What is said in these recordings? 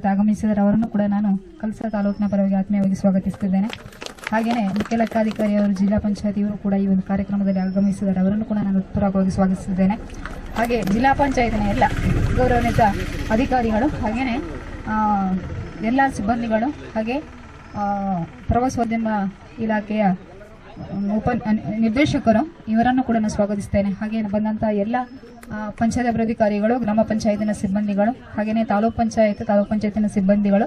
ಇವತ್ತು ಆಗಮಿಸಿದರೆ ಅವರನ್ನು ಕೂಡ ನಾನು ಕಲಸ ತಾಲೂಕಿನ ಪರವಾಗಿ ಆತ್ಮೀಯವಾಗಿ ಸ್ವಾಗತಿಸುತ್ತಿದ್ದೇನೆ. ಹಾಗೆಯೇ ಮುಖ್ಯ ಲೆಕ್ಕಾಧಿಕಾರಿ ಅವರು, ಜಿಲ್ಲಾ ಪಂಚಾಯತಿಯವರು ಕೂಡ ಈ ಒಂದು ಕಾರ್ಯಕ್ರಮದಲ್ಲಿ ಆಗಮಿಸಿದ್ದಾರೆ ಅವರನ್ನು ಕೂಡ ನಾನು ಉತ್ತರವಾಗಿ ಸ್ವಾಗತಿಸಿದ್ದೇನೆ ಹಾಗೆ ಜಿಲ್ಲಾ ಪಂಚಾಯತಿನ ಎಲ್ಲ ಗೌರವಾನ್ವಿತ ಅಧಿಕಾರಿಗಳು ಹಾಗೆಯೇ ಎಲ್ಲ ಸಿಬ್ಬಂದಿಗಳು, ಹಾಗೆ ಪ್ರವಾಸೋದ್ಯಮ ಇಲಾಖೆಯ ಉಪ ನಿರ್ದೇಶಕರು ಇವರನ್ನು ಕೂಡ ನಾನು ಸ್ವಾಗತಿಸ್ತೇನೆ ಹಾಗೆ ಬಂದಂಥ ಎಲ್ಲ ಪಂಚಾಯತ್ ಅಭಿವೃದ್ಧಿಕಾರಿಗಳು, ಗ್ರಾಮ ಪಂಚಾಯತಿನ ಸಿಬ್ಬಂದಿಗಳು ಹಾಗೆಯೇ ತಾಲೂಕ್ ಪಂಚಾಯತ್, ತಾಲೂಕ್ ಪಂಚಾಯತಿನ ಸಿಬ್ಬಂದಿಗಳು,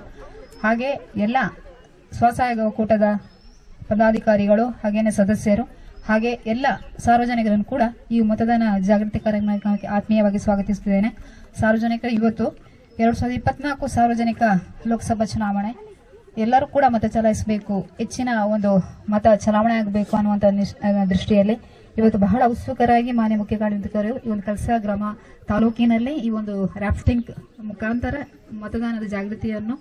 ಹಾಗೆ ಎಲ್ಲ ಸ್ವಸಹಾಯ ಒಕ್ಕೂಟದ ಪದಾಧಿಕಾರಿಗಳು ಹಾಗೆಯೇ ಸದಸ್ಯರು, ಹಾಗೆ ಎಲ್ಲ ಸಾರ್ವಜನಿಕರನ್ನು ಕೂಡ ಈ ಮತದಾನ ಜಾಗೃತಿ ಕಾರ್ಯಕ್ರಮಕ್ಕೆ ಆತ್ಮೀಯವಾಗಿ ಸ್ವಾಗತಿಸುತ್ತಿದ್ದೇನೆ. ಸಾರ್ವಜನಿಕರು, ಇವತ್ತು ಎರಡು ಸಾವಿರದ ಇಪ್ಪತ್ನಾಲ್ಕು ಸಾರ್ವಜನಿಕ ಲೋಕಸಭಾ ಚುನಾವಣೆ. ಎಲ್ಲರೂ ಕೂಡ ಮತ ಚಲಾಯಿಸಬೇಕು, ಹೆಚ್ಚಿನ ಒಂದು ಮತ ಚಲಾವಣೆ ಆಗಬೇಕು ಅನ್ನುವಂಥ ದೃಷ್ಟಿಯಲ್ಲಿ ಇವತ್ತು ಬಹಳ ಉತ್ಸುಕರಾಗಿ ಮಾನ್ಯ ಮುಖ್ಯ ಕಾರ್ಯಾಧಿಕಾರಿಗಳು ಈ ಒಂದು ಕಲಸ ಗ್ರಾಮ ತಾಲೂಕಿನಲ್ಲಿ ಈ ಒಂದು ರಾಫ್ಟಿಂಗ್ ಮುಖಾಂತರ ಮತದಾನದ ಜಾಗೃತಿಯನ್ನು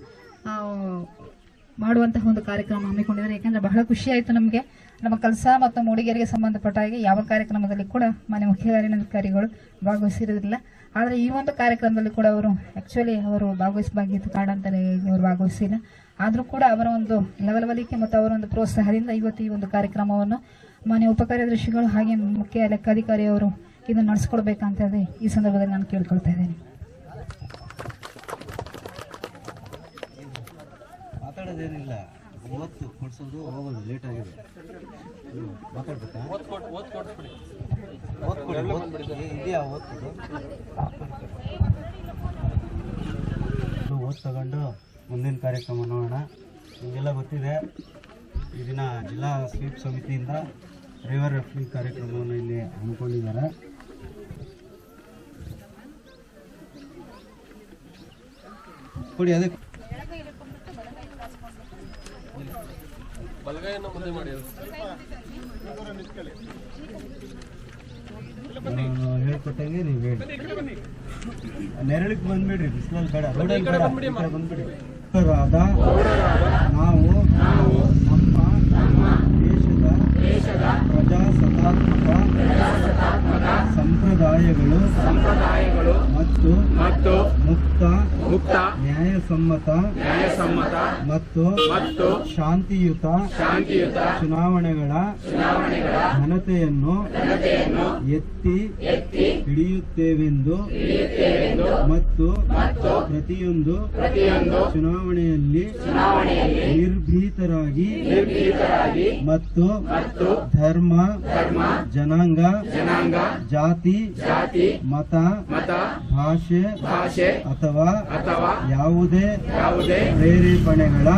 ಮಾಡುವಂತಹ ಒಂದು ಕಾರ್ಯಕ್ರಮ ಹಮ್ಮಿಕೊಂಡಿದ್ದಾರೆ. ಯಾಕಂದ್ರೆ ಬಹಳ ಖುಷಿ ಆಯಿತು ನಮಗೆ. ನಮ್ಮ ಕಲ್ಸ ಮತ್ತು ಮೂಡಿಗೆರೆಗೆ ಸಂಬಂಧಪಟ್ಟ ಹಾಗೆ ಯಾವ ಕಾರ್ಯಕ್ರಮದಲ್ಲಿ ಕೂಡ ಮಾನ್ಯ ಮುಖ್ಯ ಕಾರ್ಯಾಧಿಕಾರಿಗಳು ಭಾಗವಹಿಸಿರುವುದಿಲ್ಲ. ಆದರೆ ಈ ಒಂದು ಕಾರ್ಯಕ್ರಮದಲ್ಲಿ ಕೂಡ ಅವರು ಆ್ಯಕ್ಚುಲಿ ಅವರು ಭಾಗವಹಿಸಬಾಗಿತ್ತು. ಕಾರಣ ಅಂತಲೇ ಅವರು ಭಾಗವಹಿಸಿಲ್ಲ. ಆದರೂ ಕೂಡ ಅವರ ಒಂದು ಲವಲವಲಿಕೆ ಮತ್ತು ಅವರ ಒಂದು ಪ್ರೋತ್ಸಾಹದಿಂದ ಇವತ್ತು ಈ ಒಂದು ಕಾರ್ಯಕ್ರಮವನ್ನು ಮಾನ್ಯ ಉಪಕಾರ್ಯದರ್ಶಿಗಳು ಹಾಗೆ ಮುಖ್ಯ ಲೆಕ್ಕಾಧಿಕಾರಿಯವರು ಇದನ್ನು ನಡೆಸ್ಕೊಡ್ಬೇಕಂತ ಹೇಳಿ ಈ ಸಂದರ್ಭದಲ್ಲಿ ನಾನು ಕೇಳ್ಕೊಳ್ತಾ ಇದ್ದೇನೆ. ಮಾತಾಡೋದೇನಿಲ್ಲ. ಓದ್ತು ಕೊಡ್ಸೋದು ಹೋಗೋದು ಲೇಟ್ ಆಗಿದೆ. ಹ್ಮ್. ಮಾತಾಡ್ಬೇಕಾ? ಓದ್ಕೊಡಿ ಏ, ಇದೆಯಾ ಓದ್ಕೊಡು ಇದು ಓದ್ ತಗೊಂಡು ಮುಂದಿನ ಕಾರ್ಯಕ್ರಮ ನೋಡೋಣ. ನಿಮಗೆಲ್ಲ ಗೊತ್ತಿದೆ ಈ ದಿನ ಜಿಲ್ಲಾ ಸ್ವೀಪ್ ಸಮಿತಿಯಿಂದ ರಿವರ್ ರಫ್ಟಿಂಗ್ ಕಾರ್ಯಕ್ರಮವನ್ನು ಇಲ್ಲಿ ಹಮ್ಮಿಕೊಂಡಿದ್ದಾರೆ. ಕೊಡಿ, ಅದಕ್ಕೆ. ನಾನು ಹೇಳ್ಕೊಟ್ಟಂಗೆ ನೀವು ಹೇಳಿ. ನೆರಳಿಗೆ ಬಂದ್ಬಿಡ್ರಿ, ಬಿಸಿಲಲ್ಲಿ ಬೇಡ. ರೋಡಲ್ಲಿ ಬೇಡ ನಾವು ನಮ್ಮ प्रजा सतात्मक ಸಂಪ್ರದಾಯಗಳು ಮತ್ತು ಮತ್ತು ಮುಕ್ತ ಮುಕ್ತ ನ್ಯಾಯಸಮ್ಮತ ನ್ಯಾಯಸಮ್ಮತ ಮತ್ತು ಮತ್ತು ಶಾಂತಿಯುತ ಶಾಂತಿಯುತ ಚುನಾವಣೆಗಳ ಚುನಾವಣೆಗಳ ಘನತೆಯನ್ನು ಎತ್ತಿ ಎತ್ತಿ ಹಿಡಿಯುತ್ತೇವೆಂದು ಮತ್ತು ಪ್ರತಿಯೊಂದು ಪ್ರತಿಯೊಂದು ಚುನಾವಣೆಯಲ್ಲಿ ನಿರ್ಭೀತರಾಗಿ ಮತ್ತು ಮತ್ತು ಧರ್ಮ ಜನಾಂಗ ಜನಾಂಗ ಜಾತಿ ಜಾತಿ ಮತ ಮತ ಭಾಷೆ ಭಾಷೆ ಅಥವಾ ಅಥವಾ ಯಾವುದೇ ಯಾವುದೇ ಪ್ರೇರೇಪಣೆಗಳ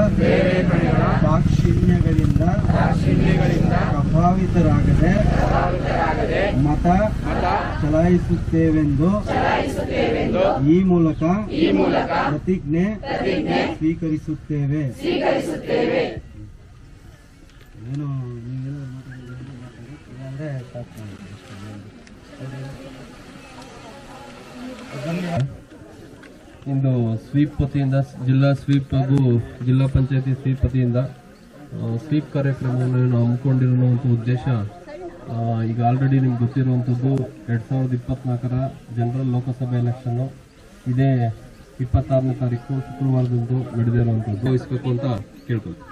ದಾಕ್ಷಿಣ್ಯಗಳಿಂದ ದಾಕ್ಷಿಣ್ಯಗಳಿಂದ ಪ್ರಭಾವಿತರಾಗದೆ ಮತ ಮತ ಚಲಾಯಿಸುತ್ತೇವೆಂದು ಈ ಮೂಲಕ ಈ ಮೂಲಕ ಪ್ರತಿಜ್ಞೆ ಸ್ವೀಕರಿಸುತ್ತೇವೆ. ಏನು ನೀವೇನಾದ್ರು ಮಾತಾಡಿದ್ರೆ ಮಾತಾಡಿ ಇಲ್ಲಾಂದ್ರೆ ಸಾಕು. ಮಾಡಿ ಇಂದು ಸ್ವೀಪ್ ವತಿಯಿಂದ ಜಿಲ್ಲಾ ಸ್ವೀಪ್ ಹಾಗೂ ಜಿಲ್ಲಾ ಪಂಚಾಯತಿ ಸ್ವೀಪ್ ವತಿಯಿಂದ ಸ್ವೀಪ್ ಕಾರ್ಯಕ್ರಮವನ್ನು ಏನು ಹಮ್ಮಿಕೊಂಡಿರುವಂಥ ಉದ್ದೇಶ ಈಗ ಆಲ್ರೆಡಿ ನಿಮ್ಗೆ ಗೊತ್ತಿರುವಂಥದ್ದು ಎರಡು ಸಾವಿರದ ಇಪ್ಪತ್ನಾಲ್ಕರ ಜನರಲ್ ಲೋಕಸಭೆ ಎಲೆಕ್ಷನ್ನು ಇದೇ ಇಪ್ಪತ್ತಾರನೇ ತಾರೀಕು ಶುಕ್ರವಾರದಂದು ನಡೆದಿರುವಂಥದ್ದು. ವಹಿಸ್ಬೇಕು ಅಂತ ಕೇಳ್ಕೊಳ್ತೀನಿ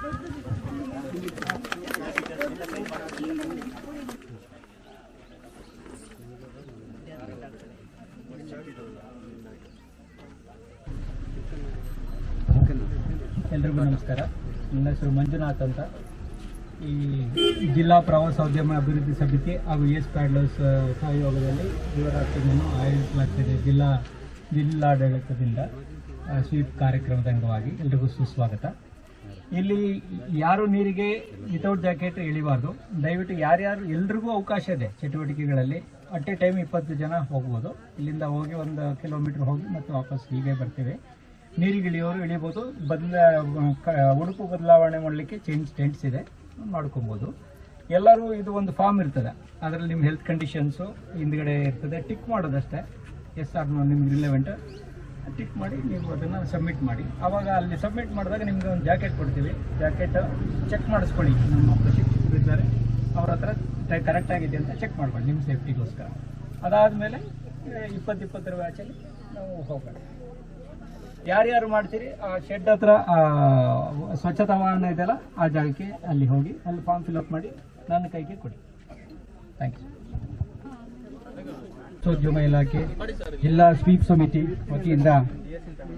ಎಲ್ರಿಗೂ ನಮಸ್ಕಾರ ನನ್ನ ಹೆಸರು ಮಂಜುನಾಥ್ ಅಂತ. ಈ ಜಿಲ್ಲಾ ಪ್ರವಾಸೋದ್ಯಮ ಅಭಿವೃದ್ಧಿ ಸಮಿತಿ ಹಾಗೂ ಎಸ್ ಪ್ಯಾಡ್ಲರ್ಸ್ ಸಹಯೋಗದಲ್ಲಿ ಯುವರಾತ್ರಿಯನ್ನು ಆಯೋಜಿಸಲಾಗ್ತಿದೆ ಜಿಲ್ಲಾ ಜಿಲ್ಲಾಡಳಿತದಿಂದ ಸ್ವೀಪ್ ಕಾರ್ಯಕ್ರಮದ ಅಂಗವಾಗಿ. ಎಲ್ರಿಗೂ ಸುಸ್ವಾಗತ. ಇಲ್ಲಿ ಯಾರು ನೀರಿಗೆ ವಿತೌಟ್ ಜಾಕೆಟ್ ಇಳಿಬಾರ್ದು. ದಯವಿಟ್ಟು ಯಾರ್ಯಾರು ಎಲ್ರಿಗೂ ಅವಕಾಶ ಇದೆ ಚಟುವಟಿಕೆಗಳಲ್ಲಿ. ಅಟ್ ಎ ಟೈಮ್ ಇಪ್ಪತ್ತು ಜನ ಹೋಗ್ಬೋದು. ಇಲ್ಲಿಂದ ಹೋಗಿ ಒಂದು ಕಿಲೋಮೀಟರ್ ಹೋಗಿ ಮತ್ತು ವಾಪಸ್ ಹೀಗೆ ಬರ್ತೀವಿ. ನೀರಿಗೆ ಇಳಿಯೋರು ಇಳಿಬೋದು ಬದಲ ಉಡುಪು ಬದಲಾವಣೆ ಮಾಡಲಿಕ್ಕೆ ಚೇಂಜ್ ಟೆಂಟ್ಸ್ ಇದೆ, ಮಾಡ್ಕೊಬೋದು. ಎಲ್ಲರೂ ಇದು ಒಂದು ಫಾರ್ಮ್ ಇರ್ತದೆ. ಅದರಲ್ಲಿ ನಿಮ್ಮ ಹೆಲ್ತ್ ಕಂಡೀಷನ್ಸು ಹಿಂದ್ಗಡೆ ಇರ್ತದೆ. ಟಿಕ್ ಮಾಡೋದಷ್ಟೇ. ಎಸ್ ಆರ್ ನೋ ನಿಮ್ಗೆ ರಿಲೆವೆಂಟ್ ಟಿಕ್ ಮಾಡಿ ನೀವು ಅದನ್ನು ಸಬ್ಮಿಟ್ ಮಾಡಿ. ಆವಾಗ ಅಲ್ಲಿ ಸಬ್ಮಿಟ್ ಮಾಡಿದಾಗ ನಿಮಗೆ ಒಂದು ಜಾಕೆಟ್ ಕೊಡ್ತೀವಿ. ಜಾಕೆಟ್ ಚೆಕ್ ಮಾಡಿಸ್ಕೊಳ್ಳಿ. ನಮ್ಮ ಪ್ರಶಿಕ್ಷಕರು ಇದ್ದಾರೆ. ಅವ್ರ ಹತ್ರ ಕರೆಕ್ಟ್ ಆಗಿದೆ ಅಂತ ಚೆಕ್ ಮಾಡ್ಕೊಳ್ಳಿ. ನಿಮ್ಮ ಸೇಫ್ಟಿಗೋಸ್ಕರ ಅದಾದಮೇಲೆ, ಇಪ್ಪತ್ತು ಇಪ್ಪತ್ತರ ನಾವು ಹೋಗೋಣ. ಯಾರ್ಯಾರು ಮಾಡ್ತೀರಿ? ಆ ಶೆಡ್ ಹತ್ರ ಸ್ವಚ್ಛತಾ ವಾಹನ ಇದೆಯಲ್ಲ, ಆ ಜಾಗಕ್ಕೆ ಅಲ್ಲಿ ಹೋಗಿ, ಅಲ್ಲಿ ಫಾರ್ಮ್ ಫಿಲ್ಅಪ್ ಮಾಡಿ ನನ್ನ ಕೈಗೆ ಕೊಡಿ. ಥ್ಯಾಂಕ್ ಯು ಪ್ರವಾಸೋದ್ಯಮ ಇಲಾಖೆ, ಜಿಲ್ಲಾ ಸ್ವೀಪ್ ಸಮಿತಿ ವತಿಯಿಂದ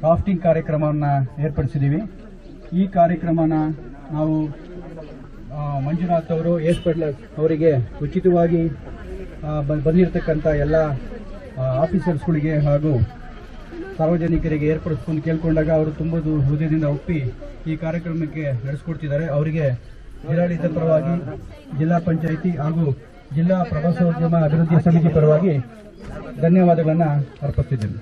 ರಾಫ್ಟಿಂಗ್ ಕಾರ್ಯಕ್ರಮವನ್ನು ಏರ್ಪಡಿಸಿದ್ದೀವಿ. ಈ ಕಾರ್ಯಕ್ರಮನ ನಾವು ಮಂಜುನಾಥ್ ಅವರು ಎಸ್ ಅವರಿಗೆ ಉಚಿತವಾಗಿ ಬಂದಿರತಕ್ಕಂಥ ಎಲ್ಲ ಆಫೀಸರ್ಸ್ಗಳಿಗೆ ಹಾಗೂ ಸಾರ್ವಜನಿಕರಿಗೆ ಏರ್ಪಡಿಸ್ಕೊಂಡು ಕೇಳ್ಕೊಂಡಾಗ ಅವರು ತುಂಬ ಹೃದಯದಿಂದ ಒಪ್ಪಿ ಈ ಕಾರ್ಯಕ್ರಮಕ್ಕೆ ನಡೆಸ್ಕೊಡ್ತಿದ್ದಾರೆ. ಅವರಿಗೆ ಜಿಲ್ಲಾಡಳಿತ ಪರವಾಗಿ ಜಿಲ್ಲಾ ಪಂಚಾಯಿತಿ ಹಾಗೂ ಜಿಲ್ಲಾ ಪ್ರವಾಸೋದ್ಯಮ ಅಭಿವೃದ್ಧಿ ಸಮಿತಿ ಪರವಾಗಿ ಧನ್ಯವಾದಗಳನ್ನು ಅರ್ಪಿಸ್ತಿದ್ದೇನೆ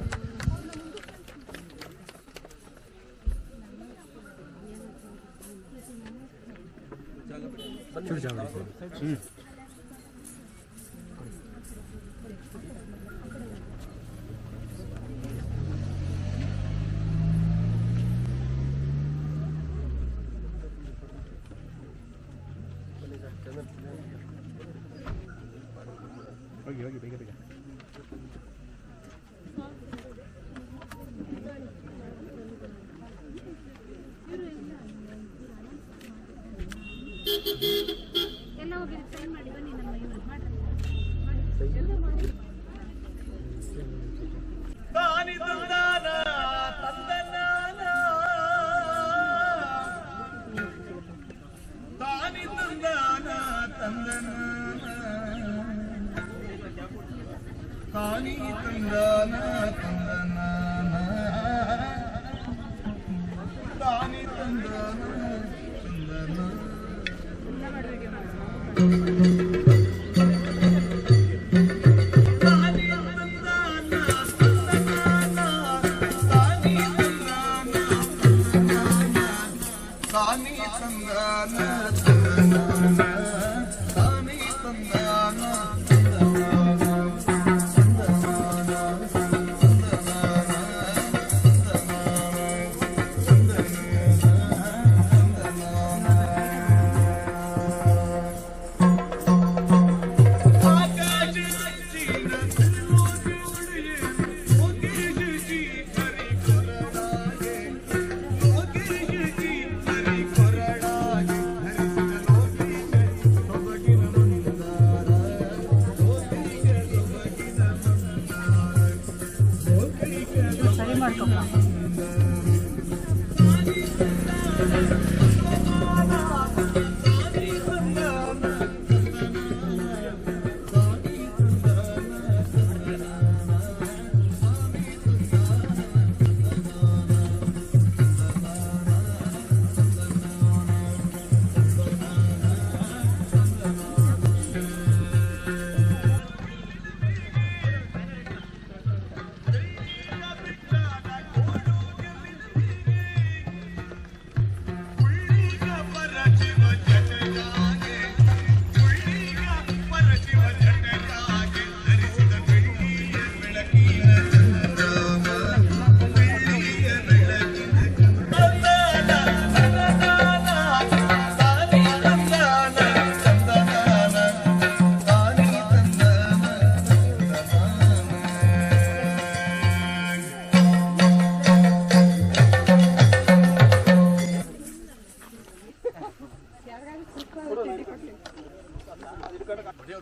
ಎಲ್ಲ ಹೋಗಿ ಟ್ರೈ ಮಾಡಿ ಬನ್ನಿ ನಮ್ಮ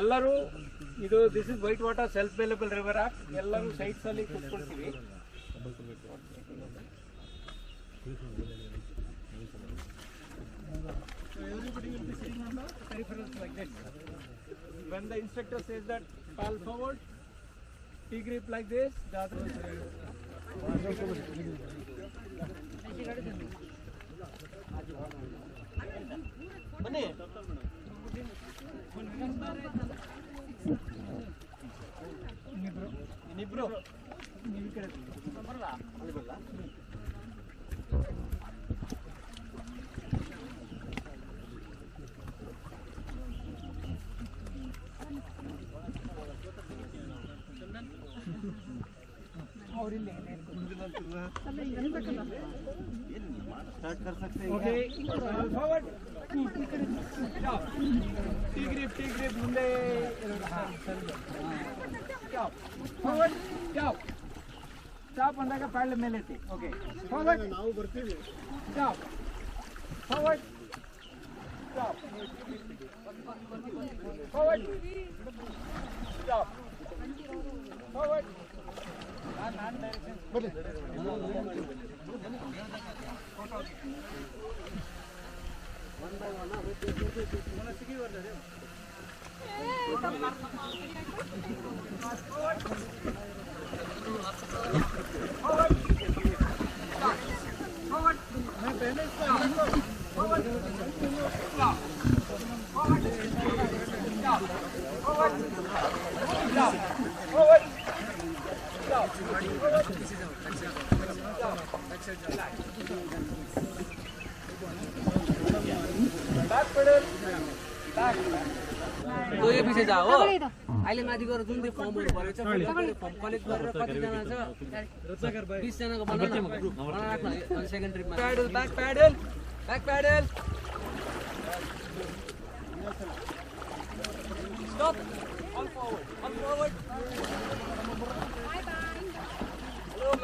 ಎಲ್ಲರೂ ಇದು this is white water self available river act ಎಲ್ಲರೂ ಸೈಟ್ಸ್ ಅಲ್ಲಿ ಕೂತ್ಕೊಳ್ತೀವಿ. When the instructor says that fall forward, T grip like this. The other one. ini bro. Ini bro. Ini stop T grip T grip ಮುಂದೆ stop forward stop stop ಅಂದಾಗ ಪ್ಯಾಡ್ಲ ಮೇಲೆ ಎತ್ತಿ okay forward ನಾವು ಬರ್ತೀವಿ stop forward stop forward stop forward ನಾನು ನಾನು direction Forward! तो यो पछि जा हो। अहिले माथि गएर जुन चाहिँ फर्महरू भरेको छ फर्म कलेक्ट गरेर कतिजना छ बिसजनाको बनाउन ग्रुप राख्न second ट्रिपमा paddle back paddle. Back paddle. Stop forward forward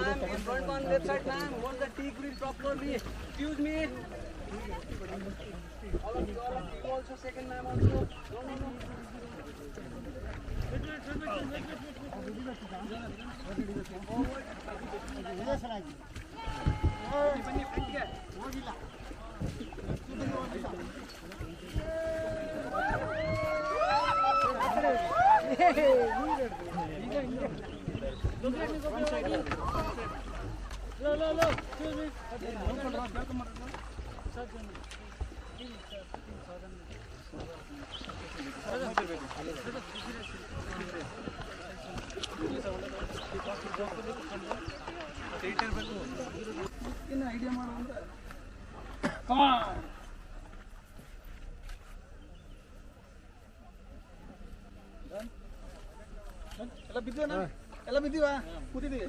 ma'am, in front on left ma'am, want the T grip properly. Excuse me. All of you, all of you also second ma'am also. No, no, no. ಎಲ್ಲ ಬಿದ್ದೀವ ಎಲ್ಲ ಬಿದ್ದೀವಾ ಕೂತಿದ್ದೀವಿ